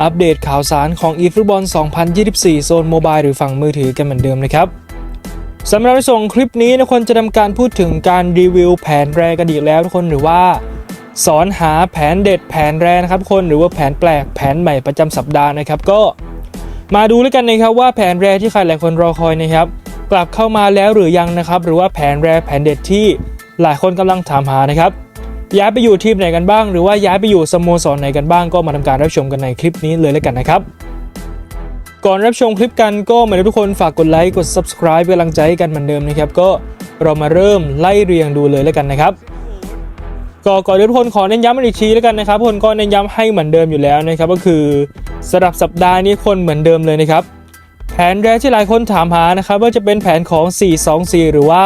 อัปเดตข่าวสารของ eFootball 2024 โซนโมบายหรือฝั่งมือถือกันเหมือนเดิมนะครับสำหรับในส่งคลิปนี้ทุกคนจะทำการพูดถึงการรีวิวแผนแรกันอีกแล้วทุกคนหรือว่า สอนหาแผนเด็ดแผนแรนะครับทุกคนหรือว่าแผนแปลกแผนใหม่ประจำสัปดาห์นะครับ ก็มาดูแล้วยกันนะครับว่าแผนแรที่ใครหลายคนรอคอยนะครับ กลับเข้ามาแล้วหรือยังนะครับ หรือว่าแผนแรแผนเด็ดที่หลายคนกำลังถามหานะครับ ย้ายไปอยู่ทีมไหนกันบ้าง หรือว่าย้ายไปอยู่สโมสรไหนกันบ้างก็มาทำการรับชมกันในคลิปนี้เลยแล้วกันนะครับก่อนรับชมคลิปกันก็เหมือนทุกคนฝากกดไลค์กด subscribe เป็นกำลังใจให้กันเหมือนเดิมนะครับก็เรามาเริ่มไล่เรียงดูเลยแล้วกันนะครับก็ก่อนอื่นทุกคนขอเน้นย้ำอีกทีแล้วกันนะครับทุกคนก็เน้นย้ำให้เหมือนเดิมอยู่แล้วนะครับก็คือสำหรับสัปดาห์นี้คนเหมือนเดิมเลยนะครับแผนแรกที่หลายคนถามหานะครับว่าจะเป็นแผนของ 424 หรือว่า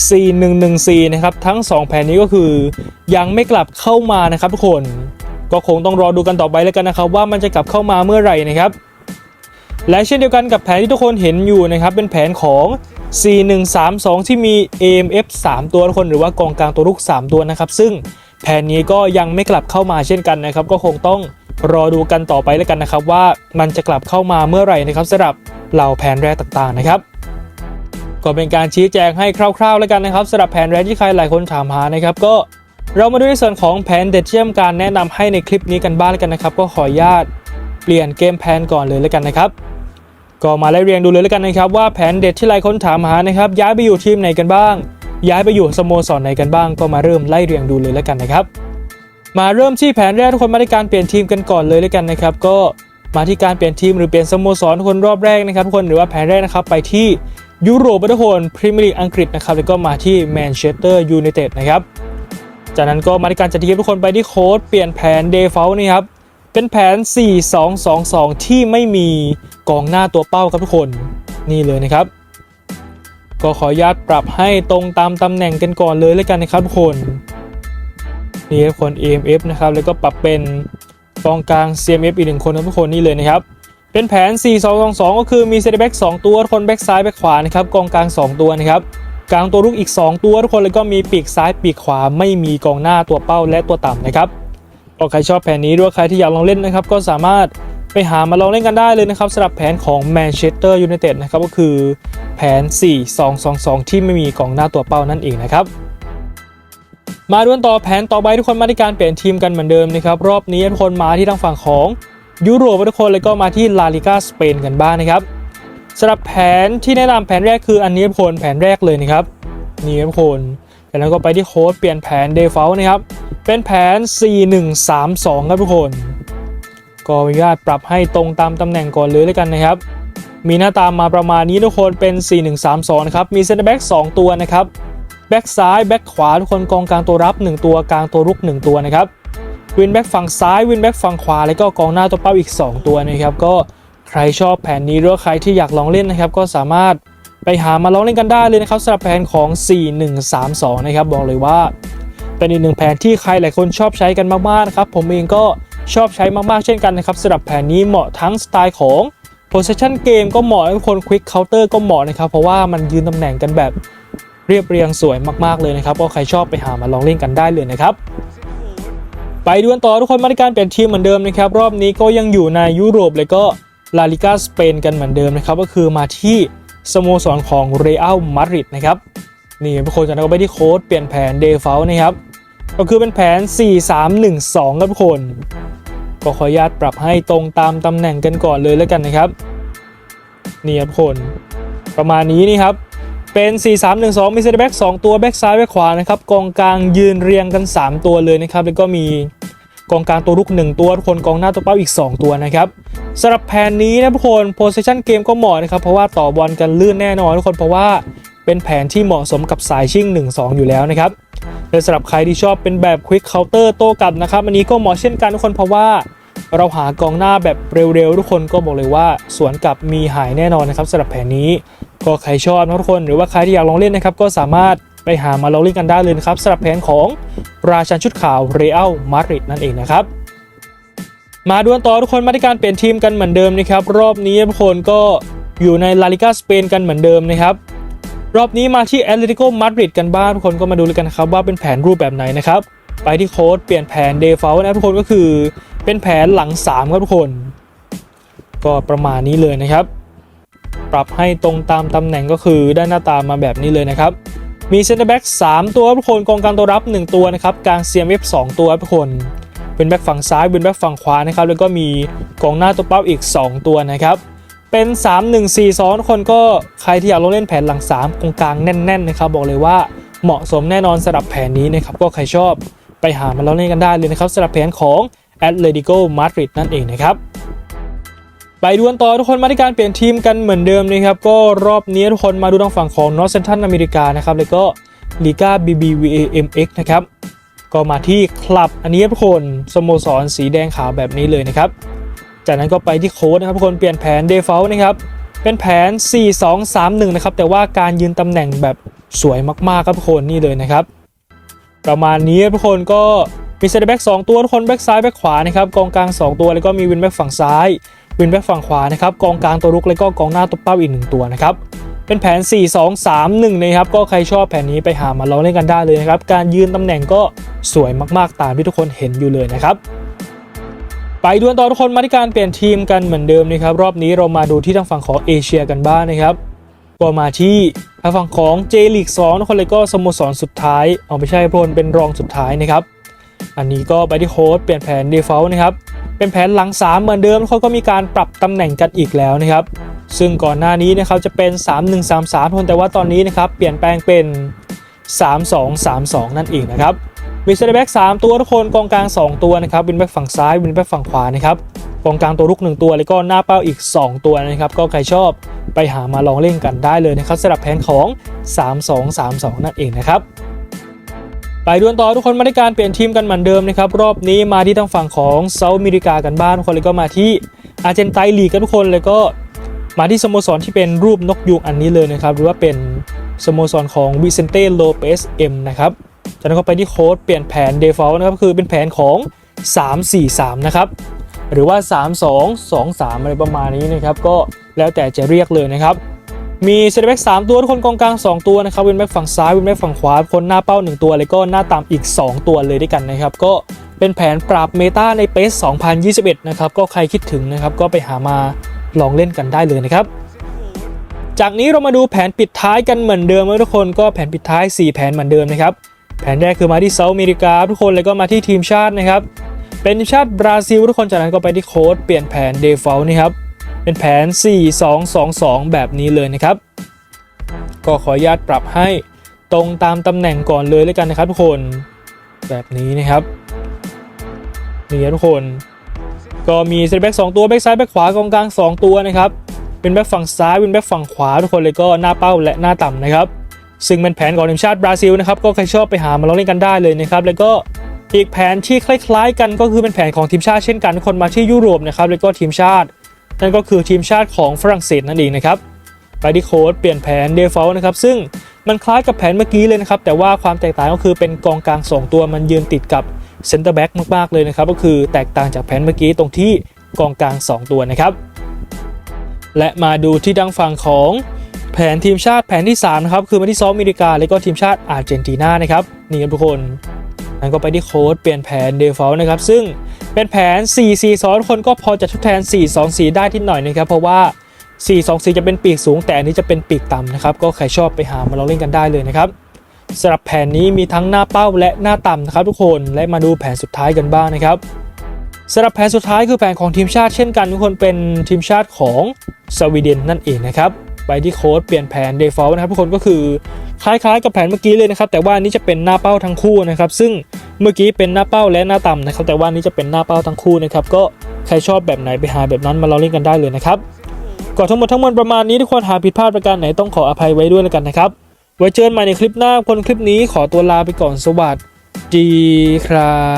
4114 นะครับทั้ง 2 แผนนี้ก็คือยังไม่กลับเข้ามานะครับทุกคนก็คงต้องรอดูกันต่อไปแล้วกันนะครับ ว่ามันจะกลับเข้ามาเมื่อไหร่นะครับและเช่นเดียวกันกับแผนที่ทุกคนเห็นอยู่นะครับเป็นแผนของ4132 ที่มี AMF 3 ตัวทุกคนหรือว่ากองกลางตัวรุก3 ตัวนะครับ ซึ่งแผนนี้ก็ยังไม่กลับเข้ามาเช่นกันนะครับ ก็คงต้องรอดูกันต่อไปแล้วกันนะครับ ว่ามันจะกลับเข้ามาเมื่อไหร่นะครับสำหรับเหล่าแผนแรกต่างๆนะครับ ก็เป็นการชี้แจงให้คร่าวๆ แล้วกันนะครับสำหรับแผนแรกที่ใครหลายคนถามหานะครับก็เรามาดูในส่วนของแผนเด็ดที่ทำการแนะนำให้ในคลิปนี้กันบ้างแล้วกันนะครับ ก็ขออนุญาตเปลี่ยนเกมแผนก่อนเลยแล้วกันนะครับ ก็มาไล่เรียงดูเลยแล้วกันนะครับ ว่าแผนเด็ดที่หลายคนถามหานะครับ ย้ายไปอยู่ทีมไหนกันบ้าง ย้ายไปอยู่สโมสรไหนกันบ้าง ก็มาเริ่มไล่เรียงดูเลยแล้วกันนะครับ มาเริ่มที่แผนแรกทุกคนมาที่การเปลี่ยนทีมกันก่อนเลยแล้วกันนะครับ ก็มาที่การเปลี่ยนทีมหรือเปลี่ยนสโมสรคนรอบแรกนะครับทุกคนหรือว่าแผนแรกนะครับไปที่ ยุโรปทุกคนพรีเมียร์ลีกอังกฤษนะครับแล้วก็มาที่แมนเชสเตอร์ยูไนเต็ดนะครับจากนั้นก็มาที่การจัดทีมทุกคนไปที่โค้ดเปลี่ยนแผนเดฟ a ลนี่ครับเป็นแผน 4-2-2-2 ที่ไม่มีกองหน้าตัวเป้าครับทุกคนนี่เลยนะครับ ก็ขออนุญาตปรับให้ตรงตามตำแหน่งกันก่อนเลยแล้วกันนะครับทุกคนนี่ครับคน AMF นะครับแล้วก็ปรับเป็นกองกลาง CMF อีกหนึ่งคนนะทุกคนนี่เลยนะครับ เป็นแผน 4-2-2-2 ก็คือมีเซนเตอร์แบ็ก2ตัว คนแบ็กซ้ายแบ็กขวานะครับกองกลาง 2 ตัวนะครับกลางตัวรุกอีก 2 ตัวทุกคนแล้วก็มีปีกซ้ายปีกขวาไม่มีกองหน้าตัวเป้าและตัวต่ำนะครับก็ใครชอบแผนนี้ด้วยใครที่อยากลองเล่นนะครับก็สามารถไปหามาลองเล่นกันได้เลยนะครับสำหรับแผนของแมนเชสเตอร์ยูไนเต็ดนะครับก็คือแผน 4-2-2-2 ที่ไม่มีกองหน้าตัวเป้านั่นเองนะครับมาดูกันต่อแผนต่อไปทุกคนมาที่การเปลี่ยนทีมกันเหมือนเดิมนะครับรอบนี้ทุกคนมาที่ทางฝั่งของ ยุโรปทุกคนเลยก็มาที่ลาลิกาสเปนกันบ้างนะครับสำหรับแผนที่แนะนำแผนแรกคืออันนี้ทุกคนแผนแรกเลยนะครับนี่ทุกคนจากนั้นก็ไปที่โค้ดเปลี่ยนแผนเดฟ a ลนะครับเป็นแผน 4132 ครับทุกคน ก็อนุญาตปรับให้ตรงตามตำแหน่งก่อนเลยแล้วกันนะครับ มีหน้าตามมาประมาณนี้ทุกคนเป็น 4132 นะครับ มีเซนเตอร์แบ็ก2ตัวนะครับ แบ็กซ้าย แบ็กขวาทุกคนกองกลางตัวรับ 1 ตัวกลางตัวรุก 1 ตัวนะครับ วินแบ็กฝั่งซ้ายวินแบ็กฝั่งขวา แล้วก็กองหน้าตัวเป้าอีก 2 ตัวนะครับ ก็ใครชอบแผนนี้หรือใครที่อยากลองเล่นนะครับ ก็สามารถไปหามาลองเล่นกันได้เลยนะครับสำหรับแผนของ 4132 นะครับ บอกเลยว่า เป็นอีกหนึ่งแผนที่ใครหลายคนชอบใช้กันมากๆนะครับ ผมเองก็ชอบใช้มากๆเช่นกันนะครับสำหรับแผนนี้เหมาะทั้งสไตล์ของ possession game ก็เหมาะทุกคน quick counter ก็เหมาะนะครับ เพราะว่ามันยืนตำแหน่งกันแบบเรียบเรียงสวยมากๆเลยนะครับก็ใครชอบไปหามาลองเล่นกันได้เลยนะครับ ไปดูกันต่อทุกคนมาในการเปลี่ยนทีมเหมือนเดิมนะครับ รอบนี้ก็ยังอยู่ในยุโรปเลยก็ลาลิกาสเปนกันเหมือนเดิมนะครับ ก็คือมาที่สโมสรของเรอัลมาดริดนะครับนี่ทุกคนจากนั้นก็ไปที่โค้ดเปลี่ยนแผนเดฟ a ลนะครับ ก็คือเป็นแผน 4-3-1-2 ครับทุกคนก็ขออนุญาตปรับให้ตรงตามตำแหน่งกันก่อนเลยแล้วกันนะครับนี่ครับทุกคน ประมาณนี้นี่ครับ เป็น 4 3 1 2 มีเซนเตอร์แบ็ก2ตัวแบ็กซ้ายแบ็กขวานะครับกองกลางยืนเรียงกัน 3 ตัวเลยนะครับแล้วก็มีกองกลางตัวรุก 1 ตัวทุกคนกองหน้าตัวเป้าอีก 2 ตัวนะครับสำหรับแผนนี้นะทุกคน possession game ก็เหมาะนะครับเพราะว่าต่อบอลกันลื่นแน่นอนทุกคนเพราะว่าเป็นแผนที่เหมาะสมกับสายชิ่ง 1-2 อยู่แล้วนะครับและสำหรับใครที่ชอบเป็นแบบ quick counter โต้กลับนะครับอันนี้ก็เหมาะเช่นกันทุกคนเพราะว่าเราหากองหน้าแบบเร็วๆ ทุกคนก็บอกเลยว่า สวนกลับมีหายแน่นอนนะครับสำหรับแผนนี้ ก็ใครชอบนะทุกคนหรือว่าใครที่อยากลองเล่นนะครับก็สามารถไปหามาลองเล่นกันได้เลยนะครับสำหรับแผนของราชันชุดขาวเรอัลมาดริดนั่นเองนะครับมาดวลต่อทุกคนมาที่การเปลี่ยนทีมกันเหมือนเดิมนะครับรอบนี้ทุกคนก็อยู่ในลาลิกาสเปนกันเหมือนเดิมนะครับรอบนี้มาที่แอตเลติโกมาดริดกันบ้างทุกคนก็มาดูเลยกันครับว่าเป็นแผนรูปแบบไหนนะครับไปที่โค้ดเปลี่ยนแผนเดฟ a ลนะทุกคนก็คือเป็นแผนหลัง3ครับทุกคน ก็ประมาณนี้เลยนะครับ ปรับให้ตรงตามตำแหน่งก็คือได้หน้าตามาแบบนี้เลยนะครับมีเซนเตอร์แบ็ก3ตัวครับทุกคนกองกลางตัวรับ 1 ตัวนะครับกลาง CMF 2ตัวครับทุกคนเป็นแบ็กฝั่งซ้ายเป็นแบ็กฝั่งขวานะครับแล้วก็มีกองหน้าตัวเป้าอีก 2 ตัวนะครับเป็น 3 1 4 2ทุกคนก็ใครที่อยากลงเล่นแผนหลัง3กองกลางแน่นๆนะครับบอกเลยว่าเหมาะสมแน่นอนสำหรับแผนนี้นะครับก็ใครชอบไปหามาลองเล่นกันได้เลยนะครับสำหรับแผนของ Atletico Madrid นั่นเองนะครับ ไปดวลต่อทุกคนมาที่การเปลี่ยนทีมกันเหมือนเดิมนะครับก็รอบนี้ทุกคนมาดูทางฝั่งของ North Central อเมริกานะครับแล้วก็ลีกา BBVAMX นะครับก็มาที่คลับอันนี้ทุกคนสโมสรสีแดงขาวแบบนี้เลยนะครับจากนั้นก็ไปที่โค้ดนะครับทุกคนเปลี่ยนแผน default นะครับเป็นแผน 4-2-3-1 นะครับแต่ว่าการยืนตำแหน่งแบบสวยมากๆครับทุกคนนี่เลยนะครับประมาณนี้ทุกคนก็มีเซนเตอร์แบ็ก2ตัวทุกคนแบ็กซ้ายแบ็กขวานะครับกองกลาง 2 ตัวแล้วก็มีวินแบ็กฝั่งซ้าย วินแบ็กฝั่งขวานะครับกองกลางตัวรุกแล้วก็กองหน้าตัวเป้าอีกหนึ่งตัวนะครับเป็นแผน 4-2-3-1นะครับก็ใครชอบแผนนี้ไปหามาลองเล่นกันได้เลยนะครับการยืนตำแหน่งก็สวยมากๆตามที่ทุกคนเห็นอยู่เลยนะครับไปดวลต่อทุกคนมาที่การเปลี่ยนทีมกันเหมือนเดิมนะครับรอบนี้เรามาดูที่ทางฝั่งของเอเชียกันบ้างนะครับก็มาที่ทางฝั่งของเจลีก2ทุกคนเลยก็สโมสรสุดท้ายเอาไม่ใช่พลเป็นรองสุดท้ายนะครับ อันนี้ก็ไปที่โค้ดเปลี่ยนแผน default นะครับ เป็นแผนหลัง 3 เหมือนเดิมเขาก็มีการปรับตำแหน่งกันอีกแล้วนะครับ ซึ่งก่อนหน้านี้นะครับจะเป็น 3-1-3-3คนแต่ว่าตอนนี้นะครับเปลี่ยนแปลงเป็น 3-2-3-2 นั่นเองนะครับมีเซนเตอร์แบ็ก3ตัวทุกคนกองกลาง 2 ตัวนะครับวินแบ็กฝั่งซ้ายวินแบ็กฝั่งขวานะครับกองกลางตัวรุก 1 ตัวแล้วก็หน้าเป้าอีก 2 ตัวนะครับ ก็ใครชอบไปหามาลองเล่นกันได้เลยนะครับสำหรับแผนของ 3-2-3-2 นั่นเองนะครับ ไปดวลต่อทุกคนมาที่การเปลี่ยนทีมกันเหมือนเดิมนะครับรอบนี้มาที่ทางฝั่งของเซาท์อเมริกากันบ้างคนแล้วก็มาที่อาร์เจนไตนลีกกันทุกคนแล้วก็มาที่สโมสรที่เป็นรูปนกยูงอันนี้เลยนะครับหรือว่าเป็นสโมสรของวิเซนเต้โลเปสเอ็มนะครับจากนั้นก็ไปที่โค้ดเปลี่ยนแผน default นะครับคือเป็นแผนของ 3-4-3 นะครับหรือว่า 3-2-2-3 อะไรประมาณนี้นะครับก็แล้วแต่จะเรียกเลยนะครับ มีเซนเตอร์แบ็ก3ตัวทุกคนกองกลาง 2 ตัวนะครับเวนแบ็กฝั่งซ้ายเวนแบ็กฝั่งขวาคนหน้าเป้า 1 ตัวแล้วก็หน้าต่ำอีก 2 ตัวเลยด้วยกันนะครับ ก็เป็นแผนปราบเมตาในเปส2021 นะครับก็ใครคิดถึงนะครับก็ไปหามาลองเล่นกันได้เลยนะครับจากนี้เรามาดูแผนปิดท้ายกันเหมือนเดิมทุกคนก็แผนปิดท้าย 4 แผนเหมือนเดิมนะครับแผนแรกคือมาที่เซาท์อเมริกาทุกคนแล้วก็มาที่ทีมชาตินะครับเป็นทีมชาติบราซิลทุกคนจากนั้นก็ไปที่โค้ดเปลี่ยนแผน default นี่ครับ เป็นแผน 4-2-2-2 แบบนี้เลยนะครับ ก็ขออนุญาตปรับให้ตรงตามตำแหน่งก่อนเลยแล้วกันนะครับทุกคน แบบนี้นะครับนี่ทุกคน ก็มีเซนแบ็ก2ตัวแบ็กซ้ายแบ็กขวากองกลาง 2 ตัวนะครับเป็นแบ็กฝั่งซ้ายเป็นแบ็กฝั่งขวาทุกคนเลยก็หน้าเป้าและหน้าต่ำนะครับซึ่งเป็นแผนของทีมชาติบราซิลนะครับก็ใครชอบไปหามาลองเล่นกันได้เลยนะครับแล้วก็อีกแผนที่คล้ายๆ กันก็คือเป็นแผนของทีมชาติเช่นกันทุกคนมาที่ยุโรปนะครับแล้วก็ทีมชาติ นั่นก็คือทีมชาติของฝรั่งเศสนั่นเองนะครับไปที่โค้ดเปลี่ยนแผน default นะครับ ซึ่งมันคล้ายกับแผนเมื่อกี้เลยนะครับ แต่ว่าความแตกต่างก็คือเป็นกองกลาง 2 ตัวมันยืนติดกับเซนเตอร์แบ็กมาก ๆ เลยนะครับ ก็คือแตกต่างจากแผนเมื่อกี้ตรงที่กองกลาง 2 ตัวนะครับ และมาดูที่ดังฝั่งของแผนทีมชาติแผนที่3นะครับคือมาที่ซอฟอเมริกา แล้วก็ทีมชาติอาร์เจนตินานะครับนี่ครับทุกคนนั้นก็ไปที่โค้ดเปลี่ยนแผน default นะครับซึ่ง เป็นแผน 4-4-2ทุกคนก็พอจะทดแทน 4-2-4 ได้ที่หน่อยนะครับ เพราะว่า 4-2-4 จะเป็นปีกสูง แต่อันนี้จะเป็นปีกต่ำนะครับ ก็ใครชอบไปหามาลองเล่นกันได้เลยนะครับสำหรับแผนนี้มีทั้งหน้าเป้าและหน้าต่ำนะครับทุกคน และมาดูแผนสุดท้ายกันบ้างนะครับสำหรับแผนสุดท้ายคือแผนของทีมชาติเช่นกันทุกคนเป็นทีมชาติของสวีเดนนั่นเองนะครับ ไปที่โค้ดเปลี่ยนแผน default นะครับทุกคนก็คือ คล้ายๆกับแผนเมื่อกี้เลยนะครับ แต่ว่านี้จะเป็นหน้าเป้าทั้งคู่นะครับ ซึ่งเมื่อกี้เป็นหน้าเป้าและหน้าต่ำนะครับ แต่ว่านี้จะเป็นหน้าเป้าทั้งคู่นะครับ ก็ใครชอบแบบไหนไปหาแบบนั้นมาลองเล่นกันได้เลยนะครับก่อนทั้งหมดทั้งมวลประมาณนี้ทุกคนหาผิดพลาดประการไหนต้องขออภัยไว้ด้วยแล้วกันนะครับ ไว้เจอกันใหม่ในคลิปหน้าคนคลิปนี้ขอตัวลาไปก่อนสวัสดีครั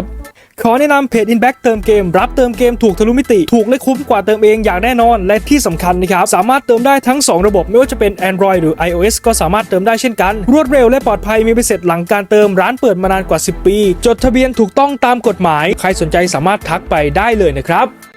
บ ขอแนะนำเพจ Inback เติมเกม รับเติมเกมถูกทะลุมิติ ถูกและคุ้มกว่าเติมเองอย่างแน่นอน และที่สำคัญนะครับ สามารถเติมได้ทั้ง 2 ระบบไม่ว่าจะเป็น Android หรือ iOS ก็สามารถเติมได้เช่นกัน รวดเร็วและปลอดภัยมีใบเสร็จหลังการเติมร้านเปิดมานานกว่า 10 ปี จดทะเบียนถูกต้องตามกฎหมาย ใครสนใจสามารถทักไปได้เลยนะครับ